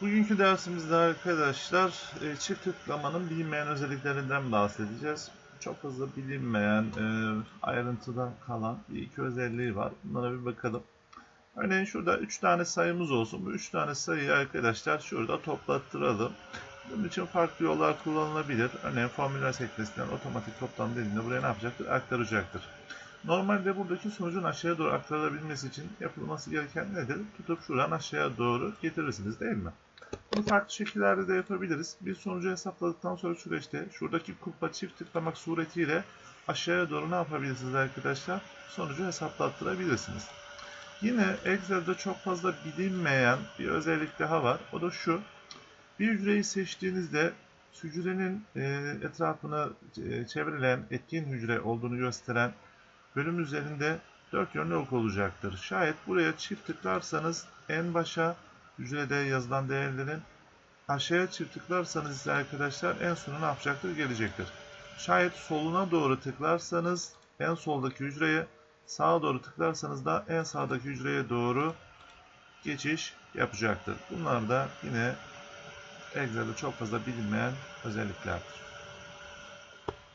Bugünkü dersimizde arkadaşlar e, çift tıklamanın bilinmeyen özelliklerinden bahsedeceğiz. Çok fazla bilinmeyen, e, ayrıntıdan kalan bir iki özelliği var. Bunlara bir bakalım. Örneğin şurada 3 tane sayımız olsun. Bu 3 tane sayıyı arkadaşlar şurada toplattıralım. Bunun için farklı yollar kullanılabilir. Örneğin formüller sekmesinden otomatik toplam dediğinde buraya ne yapacaktır? Aktaracaktır. Normalde buradaki sonucun aşağıya doğru aktarılabilmesi için yapılması gereken nedir? Tutup şuradan aşağıya doğru getirirsiniz değil mi? Bunu farklı şekillerde de yapabiliriz. Bir sonucu hesapladıktan sonra süreçte şuradaki kulpa çift tıklamak suretiyle aşağıya doğru ne yapabilirsiniz arkadaşlar? Sonucu hesaplattırabilirsiniz. Yine Excel'de çok fazla bilinmeyen bir özellik daha var. O da şu. Bir hücreyi seçtiğinizde hücrenin e, etrafını e, çevreleyen etkin hücre olduğunu gösteren bölüm üzerinde dört yönlü ok olacaktır. Şayet buraya çift tıklarsanız en başa hücrede yazılan değerlerin aşağıya çift tıklarsanız ise arkadaşlar en sona ne yapacaktır? Gelecektir. Şayet soluna doğru tıklarsanız en soldaki hücreye sağa doğru tıklarsanız da en sağdaki hücreye doğru geçiş yapacaktır. Bunlar da yine Excel'de çok fazla bilinmeyen özelliklerdir.